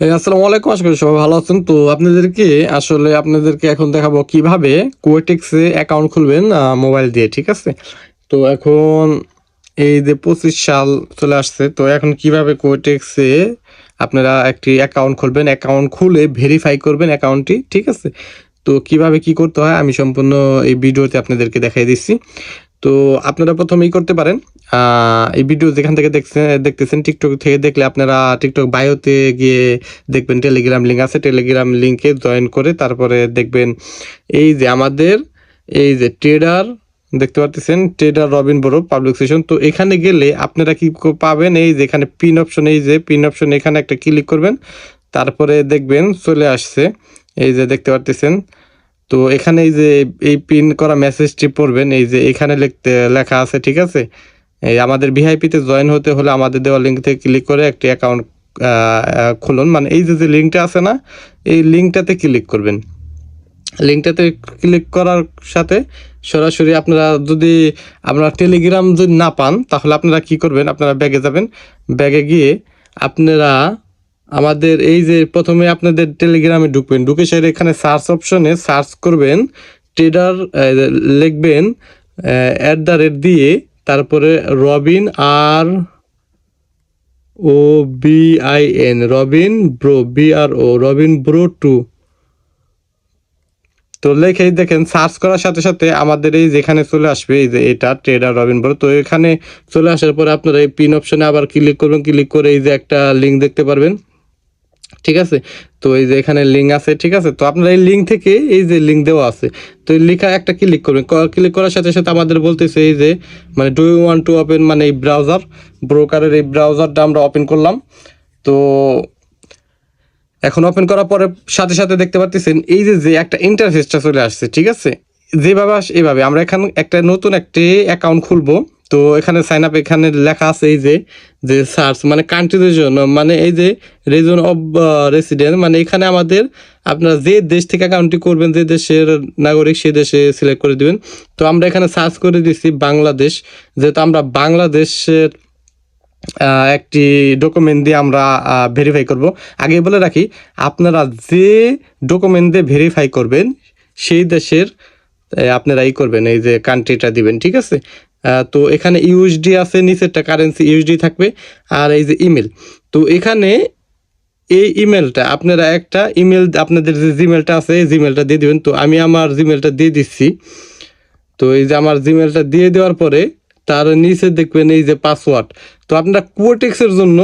আসসালামু আলাইকুম, আশা করি সবাই ভালো আছেন। তো আপনাদেরকে, আসলে আপনাদেরকে এখন দেখাবো কীভাবে কোয়েটেক্সে অ্যাকাউন্ট খুলবেন মোবাইল দিয়ে, ঠিক আছে? তো এখন এই যে পঁচিশ সাল চলে আসছে, তো এখন কীভাবে কোয়েটেক্সে আপনারা একটি অ্যাকাউন্ট খুলবেন? অ্যাকাউন্ট খুলে ভেরিফাই করবেন অ্যাকাউন্টটি ঠিক আছে? তো কীভাবে কি করতে হয়, আমি সম্পূর্ণ এই ভিডিওতে আপনাদেরকে দেখাই দিচ্ছি। তো আপনারা প্রথমেই করতে পারেন এই ভিডিও যেখান থেকে দেখছেন দেখতেছেন টিকটক থেকে দেখলে আপনারা টিকটক বায়োতে গিয়ে দেখবেন টেলিগ্রাম লিঙ্ক আছে। টেলিগ্রাম লিঙ্কে জয়েন করে তারপরে দেখবেন এই যে আমাদের এই যে ট্রেডার দেখতে পাচ্ছেন ট্রেডার রবিন বড় পাবলিক সেশন তো এখানে গেলে আপনারা কি পাবেন? এই যে এখানে পিন অপশন এই যে পিন অপশন এখানে একটা ক্লিক করবেন। তারপরে দেখবেন চলে আসছে। এই যে দেখতে পাচ্ছেন তো এখানে এই যে এই পিন করা মেসেজটি পড়বেন। এই যে এখানে লিখতে লেখা আছে, ঠিক আছে? এই আমাদের ভিআইপিতে জয়েন হতে হলে আমাদের দেওয়া লিঙ্ক থেকে ক্লিক করে একটি অ্যাকাউন্ট খুলুন। মানে এই যে যে লিঙ্কটা আছে না, এই লিঙ্কটাতে ক্লিক করবেন। লিঙ্কটাতে ক্লিক করার সাথে সরাসরি আপনারা যদি আপনারা টেলিগ্রাম যদি না পান, তাহলে আপনারা কি করবেন? আপনারা ব্যাগে যাবেন। ব্যাগে গিয়ে আপনারা আমাদের এই যে প্রথমে আপনাদের টেলিগ্রামে ঢুকবেন। ঢুকে সেটা এখানে সার্চ অপশনে সার্চ করবেন। ট্রেডার লিখবেন অ্যাট দ্য রেট দিয়ে তারপরে Robin R O B I N, Robin bro, B R O, Robin bro two. তো লেখেই দেখেন, সার্চ করার সাথে সাথে আমাদের এই যেখানে চলে আসবে, এই যে এটা ট্রেডার রবিন ব্রো, তো এখানে চলে আসার পরে আপনারা এই পিন অপশনে আবার ক্লিক করবেন ক্লিক করে এই যে একটা লিঙ্ক দেখতে পারবেন। ঠিক আছে? তো এই যে এখানে লিঙ্ক আছে, ঠিক আছে? তো আপনারা এই লিঙ্ক থেকে এই যে লিঙ্ক দেওয়া আছে, তো লেখা একটা ক্লিক করবেন। ক্লিক করার সাথে সাথে আমাদের বলতেছে এই যে মানে do you want to open মানে এই ব্রাউজার ব্রোকারের এই ব্রাউজারটা আমরা ওপেন করলাম। তো এখন ওপেন করার পরে সাথে সাথে দেখতে পাচ্ছেন এই যে যে একটা ইন্টারফেসটা চলে আসছে, ঠিক আছে? যেভাবে আস এভাবে আমরা এখানে একটা নতুন একটি অ্যাকাউন্ট খুলবো। তো এখানে সাইন আপ এখানে লেখা আছে এই যে যে সার্চ মানে কান্ট্রিদের জন্য মানে এই যে রিজন অফ রেসিডেন্ট মানে এখানে আমাদের আপনারা যে দেশ থেকে অ্যাকাউন্টটি করবেন, যে দেশের নাগরিক সে দেশে সিলেক্ট করে দিবেন। তো আমরা এখানে সার্চ করে দিচ্ছি বাংলাদেশ, যেহেতু আমরা বাংলাদেশের একটি ডকুমেন্ট দিয়ে আমরা ভেরিফাই করব। আগে বলে রাখি, আপনারা যে ডকুমেন্ট দিয়ে ভেরিফাই করবেন, সেই দেশের আপনারা ই করবেন, এই যে কান্ট্রিটা দিবেন, ঠিক আছে? তো এখানে ইউএসডি আছে, নিচেরটা কারেন্সি ইউএসডি থাকবে, আর এই যে ইমেল তো এখানে এই ইমেলটা আপনারা একটা ইমেল আপনাদের যে জিমেলটা আছে, এই জিমেলটা দিয়ে দিবেন। তো আমি আমার জিমেলটা দিয়ে দিচ্ছি। তো এই যে আমার জিমেলটা দিয়ে দেওয়ার পরে, তার নিচে দেখবেন এই যে পাসওয়ার্ড তো আপনারা কুয়োটেক্সের জন্য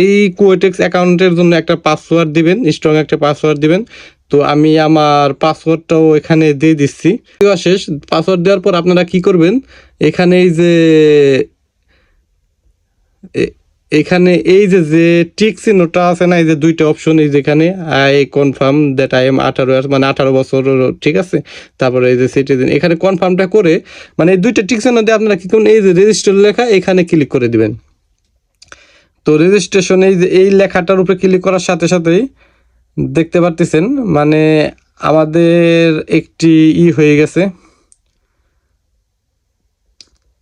এই কুয়োটেক্স অ্যাকাউন্টের জন্য একটা পাসওয়ার্ড দিবেন স্ট্রং একটা পাসওয়ার্ড দিবেন। তো আমি আমার পাসওয়ার্ডটাও এখানে দিয়ে দিচ্ছি। শেষ। পাসওয়ার্ড দেওয়ার পর আপনারা কি করবেন? এখানে এই যে এখানে এই যে যে টিক চিহ্নটা আছে না, এই যে দুইটা অপশন এই যেখানে I confirm that I am আঠারো ইয়ার্স মানে আঠারো বছর, ঠিক আছে? তারপরে এই যে সিটিজেন এখানে কনফার্মটা করে মানে এই দুইটা টিক চিহ্ন দিয়ে আপনারা কি করুন এই যে রেজিস্টার লেখা, এখানে ক্লিক করে দিবেন। তো রেজিস্ট্রেশন এই যে, এই লেখাটার উপরে ক্লিক করার সাথে সাথেই দেখতে পারতেছেন মানে আমাদের একটি ই হয়ে গেছে।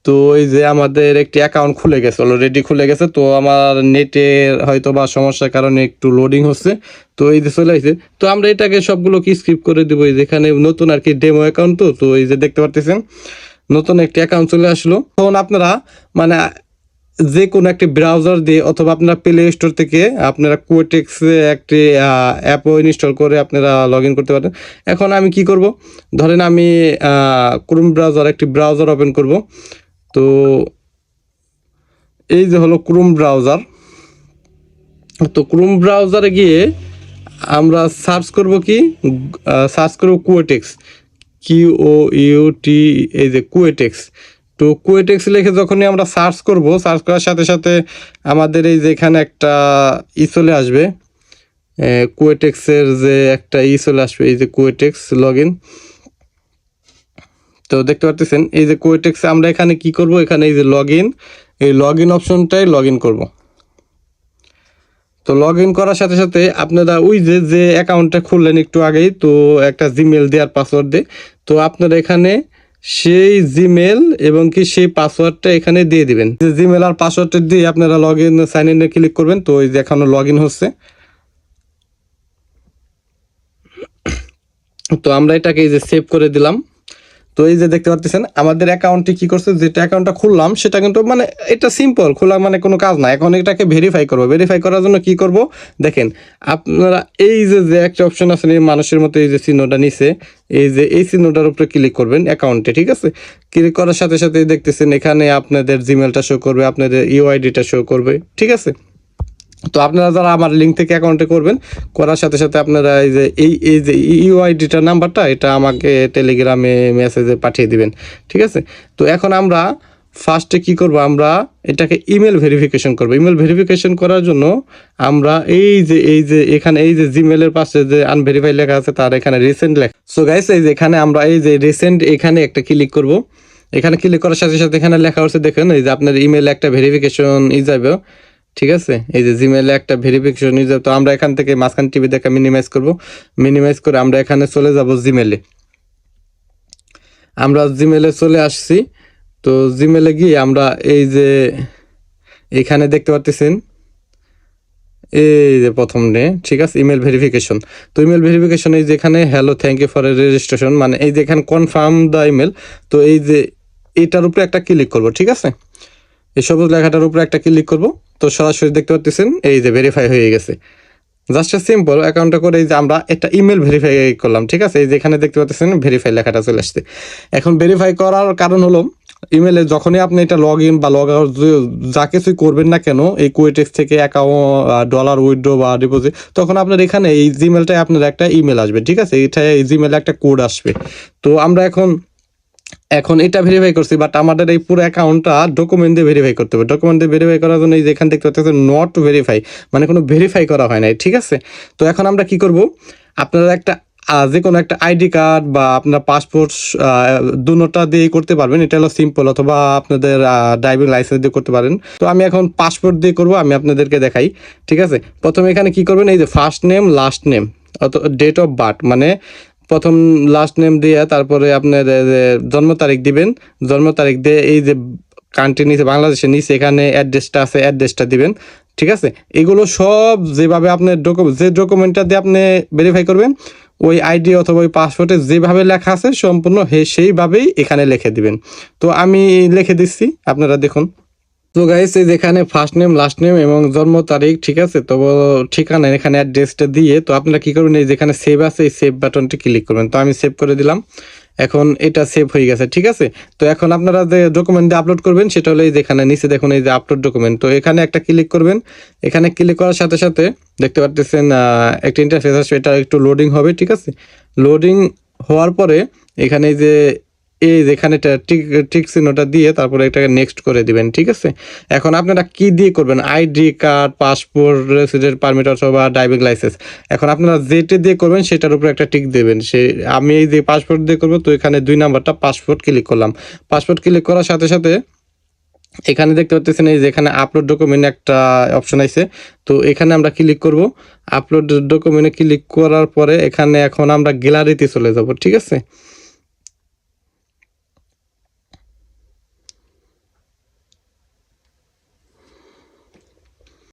তো এই যে আমাদের একটি অ্যাকাউন্ট খুলে গেছে অলরেডি খুলে গেছে। তো আমার নেটের হয়তো বা সমস্যার কারণে একটু লোডিং হচ্ছে। তো এই যে চলে আসছে, তো আমরা এটাকে সবগুলো কি স্কিপ করে দেবো? যেখানে নতুন আর কি ডেমো অ্যাকাউন্ট তো তো এই যে দেখতে পারতেছেন, নতুন একটি অ্যাকাউন্ট চলে আসলো। তখন আপনারা মানে যে কোনো একটি ব্রাউজার দিয়ে অথবা আপনারা প্লে স্টোর থেকে আপনারা কোটেক্স একটি অ্যাপও ইনস্টল করে আপনারা লগ ইন করতে পারেন। এখন আমি কি করব? ধরেন আমি ক্রোম ব্রাউজার একটি ব্রাউজার ওপেন করব। তো এই যে হলো ক্রোম ব্রাউজার তো ক্রোম ব্রাউজারে গিয়ে আমরা সার্চ করব কি? সার্চ করব কুয়েটেক্স কিউ ও ইউ টি এই যে কুয়েটেক্স তো কুয়েটেক্স লিখে যখনই আমরা সার্চ করব সার্চ করার সাথে সাথে আমাদের এই যে এখানে একটা ই চলে আসবে। কুয়েটেক্সের যে একটা ই চলে আসবে, এই যে কুয়েটেক্স লগ ইন তো দেখতে পাচ্ছেন এই যে কোয়েটেক্সে আমরা এখানে কি করব? এখানে এই যে লগ এই লগ ইন অপশনটাই লগ ইন করব। তো লগ ইন করার সাথে সাথে আপনারা ওই যে যে অ্যাকাউন্টটা খুললেন একটু আগেই, তো একটা জিমেল দেওয়ার পাসওয়ার্ড দিয়ে, তো আপনারা এখানে সেই জিমেল এবং কি সেই পাসওয়ার্ডটা এখানে দিয়ে দিবেন। জিমেল আর পাসওয়ার্ডটা দিয়ে আপনারা লগ ইন সাইন ইনে ক্লিক করবেন, তো ওই যে এখানে লগ ইন হচ্ছে। তো আমরা এটাকে এই যে সেভ করে দিলাম। তো এই যে দেখতে পাচ্ছেন আমাদের অ্যাকাউন্টে কি করছে, যেটা অ্যাকাউন্টটা খুললাম, সেটা কিন্তু মানে এটা সিম্পল খোলা মানে কোনো কাজ না। এখন এটাকে ভেরিফাই করব। ভেরিফাই করার জন্য কি করব? দেখেন, আপনারা এই যে যে একটা অপশন আছে মানুষের মতো এই যে চিহ্নটা নিচে এই যে, এই চিহ্নটার উপরে ক্লিক করবেন অ্যাকাউন্টে ঠিক আছে? ক্লিক করার সাথে সাথে দেখতেছেন এখানে আপনাদের জিমেলটা শো করবে, আপনাদের ইউআইডিটা শো করবে, ঠিক আছে? তো আপনারা যারা আমার লিঙ্ক থেকে অ্যাকাউন্টে করবেন, করার সাথে সাথে আপনারা এই যে, এই এই যে ইউআইডিটার নাম্বারটা, এটা আমাকে টেলিগ্রামে মেসেজে পাঠিয়ে দিবেন, ঠিক আছে? তো এখন আমরা ফার্স্টে কি করব? আমরা এটাকে ইমেল ভেরিফিকেশন করব। ইমেল ভেরিফিকেশন করার জন্য আমরা এই যে এই যে, এখানে এই যে জিমেলের পাশে যে আনভেরিফাই লেখা আছে, তার এখানে রিসেন্ট লেখা। সো গাইস এই যে এখানে আমরা এই যে রিসেন্ট এখানে একটা ক্লিক করব। এখানে ক্লিক করার সাথে সাথে এখানে লেখা হচ্ছে, দেখেন, এই যে আপনার ইমেল একটা ভেরিফিকেশন ই যাবে ঠিক আছে? এই যে জিমেলে একটা ভেরিফিকেশন ই যাবে তো আমরা এখান থেকে মাঝখান টিভি দেখা মিনিমাইজ করব। মিনিমাইজ করে আমরা এখানে চলে যাব জিমেলে আমরা জিমেলে চলে আসছি। তো জিমেলে গিয়ে আমরা এই যে এখানে দেখতে পাচ্ছেন এই যে প্রথম নে, ঠিক আছে? ইমেল ভেরিফিকেশন তো ইমেল ভেরিফিকেশন এই যেখানে hello thank you for registration মানে এই যে এখানে কনফার্ম দ্য ইমেল তো এই যে এটার উপরে একটা ক্লিক করব, ঠিক আছে? এই সবুজ লেখাটার উপরে একটা ক্লিক করব, তো সরাসরি দেখতে পাচ্ছেন এই যে ভেরিফাই হয়ে গেছে। জাস্ট সিম্পল অ্যাকাউন্টটা করে এই যে আমরা একটা ইমেল ভেরিফাই করলাম, ঠিক আছে? এই যে এখানে দেখতে পাচ্ছেন ভেরিফাই লেখাটা চলে আসছে। এখন ভেরিফাই করার কারণ হলো ইমেলে যখনই আপনি এটা লগ ইন বা লগ আউট যা কিছুই করবেন না কেন, এই কুয়েটেক্স থেকে অ্যাকাউন্ট ডলার উইথড্র বা ডিপোজিট তখন আপনার এখানে এই জিমেলটায় আপনার একটা ইমেল আসবে, ঠিক আছে? এটা এই জিমেলে একটা কোড আসবে। তো আমরা এখন এখন এটা ভেরিফাই করছি বাট আমাদের এই পুরো অ্যাকাউন্টটা ডকুমেন্ট দিয়ে ভেরিফাই করতে হবে। ডকুমেন্ট দিয়ে ভেরিফাই করার জন্য এই যে এখান দেখতে পাচ্ছেন নট ভেরিফাই মানে কোনো ভেরিফাই করা হয় নাই, ঠিক আছে? তো এখন আমরা কি করব? আপনারা একটা যে কোনো একটা আইডি কার্ড বা আপনার পাসপোর্ট দুটা দিয়েই করতে পারবেন। এটা হলো সিম্পল অথবা আপনাদের ড্রাইভিং লাইসেন্স দিয়ে করতে পারেন। তো আমি এখন পাসপোর্ট দিয়ে করব, আমি আপনাদেরকে দেখাই, ঠিক আছে? প্রথমে এখানে কি করবেন? এই যে ফার্স্ট নেম লাস্ট নেম অত ডেট অফ বার্থ মানে প্রথম লাস্ট নেম দিয়ে তারপরে আপনার জন্ম তারিখ দিবেন। জন্ম তারিখ দিয়ে এই যে কান্ট্রি নিচে বাংলাদেশের নিচে এখানে অ্যাড্রেসটা আছে অ্যাড্রেসটা দিবেন। ঠিক আছে? এগুলো সব যেভাবে আপনার ডকুমেন্ট যে ডকুমেন্টটা দিয়ে আপনি ভেরিফাই করবেন, ওই আইডি অথবা ওই পাসপোর্টে যেভাবে লেখা আছে, সম্পূর্ণ সেইভাবেই এখানে লিখে দিবেন। তো আমি লিখে দিচ্ছি, আপনারা দেখুন। তো গাইস এই যেখানে ফার্স্ট নেম লাস্ট নেম এবং জন্ম তারিখ, ঠিক আছে? তো ঠিকানা, এখানে অ্যাড্রেসটা দিয়ে, তো আপনারা কি করবেন, এই যেখানে সেভ আছে, এই সেভ বাটনটি ক্লিক করবেন। তো আমি সেভ করে দিলাম। এখন এটা সেভ হয়ে গেছে, ঠিক আছে? তো এখন আপনারা যে ডকুমেন্ট দিয়ে আপলোড করবেন, সেটা হলো এই যেখানে নিচে দেখুন, এই যে আপলোড ডকুমেন্ট তো এখানে একটা ক্লিক করবেন। এখানে ক্লিক করার সাথে সাথে দেখতে পাচ্ছেন একটা ইন্টারফেস আসবে, এটা একটু লোডিং হবে, ঠিক আছে? লোডিং হওয়ার পরে এখানে যে এই যেখানে টিক চিহ্নটা দিয়ে তারপরে এটাকে নেক্সট করে দিবেন, ঠিক আছে? এখন আপনারা কি দিয়ে করবেন? ID card passport resident permit অথবা ড্রাইভিং লাইসেন্স এখন আপনারা যেটা দিয়ে করবেন, সেটার উপরে একটা টিক দেবেন। সে, আমি এই যে পাসপোর্ট দিয়ে করব, তো এখানে দুই নাম্বারটা পাসপোর্ট ক্লিক করলাম। পাসপোর্ট ক্লিক করার সাথে সাথে এখানে দেখতে পাচ্ছেন এই যে এখানে আপলোড ডকুমেন্ট একটা অপশন আছে। তো এখানে আমরা ক্লিক করব। আপলোড ডকুমেন্টে ক্লিক করার পরে এখানে এখন আমরা গ্যালারিতে চলে যাব, ঠিক আছে?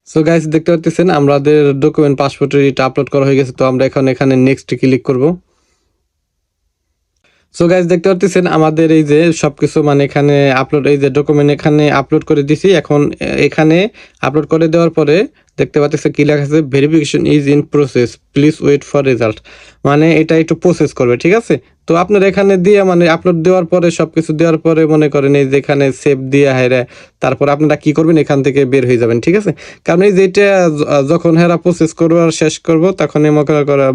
সো গাইস দেখতে পাচ্ছেন আমাদের ডকুমেন্ট পাসপোর্টের এটা আপলোড করা হয়ে গেছে, তো আমরা এখন এখানে নেক্সট ক্লিক করব। সো গাইস দেখতে পাচ্ছেন আমাদের এই যে সবকিছু মানে এখানে আপলোড এই যে ডকুমেন্ট এখানে আপলোড করে দিছি, এখন এখানে আপলোড করে দেওয়ার পরে দেখতে পাচ্ছেন কি লেখা আছে verification is in process please wait for result মানে এটা একটু প্রসেস করবে, ঠিক আছে? তো আপনার এখানে দিয়ে মানে আপলোড দেওয়ার পরে, সবকিছু দেওয়ার পরে মনে করেন এই যেখানে সেভ দিয়ে হেরে, তারপর আপনারা কি করবেন? এখান থেকে বের হয়ে যাবেন, ঠিক আছে? কারণ এই যেটা যখন হেরা প্রসেস করব আর শেষ করব, তখন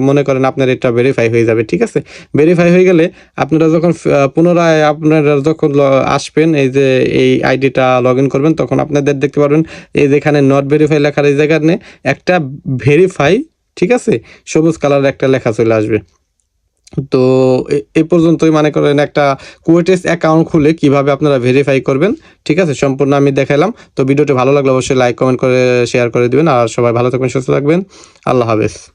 মনে করেন আপনার এটা ভেরিফাই হয়ে যাবে, ঠিক আছে? ভেরিফাই হয়ে গেলে আপনারা যখন পুনরায় আপনারা যখন আসবেন, এই যে এই আইডিটা লগ ইন করবেন, তখন আপনাদের দেখতে পারবেন, এই যেখানে নট ভেরিফাই লেখার এই জায়গায় একটা ভেরিফাই ঠিক আছে? সবুজ কালার একটা লেখা চলে আসবে। তো এ- পর্যন্তই মানে করেন একটা কুয়েটেস অ্যাকাউন্ট খুলে কীভাবে আপনারা ভেরিফাই করবেন, ঠিক আছে? সম্পূর্ণ আমি দেখালাম তো ভিডিওটি ভালো লাগলে অবশ্যই লাইক কমেন্ট করে শেয়ার করে দিবেন। আর সবাই ভালো থাকবেন, সুস্থ থাকবেন। আল্লাহ হাফেজ।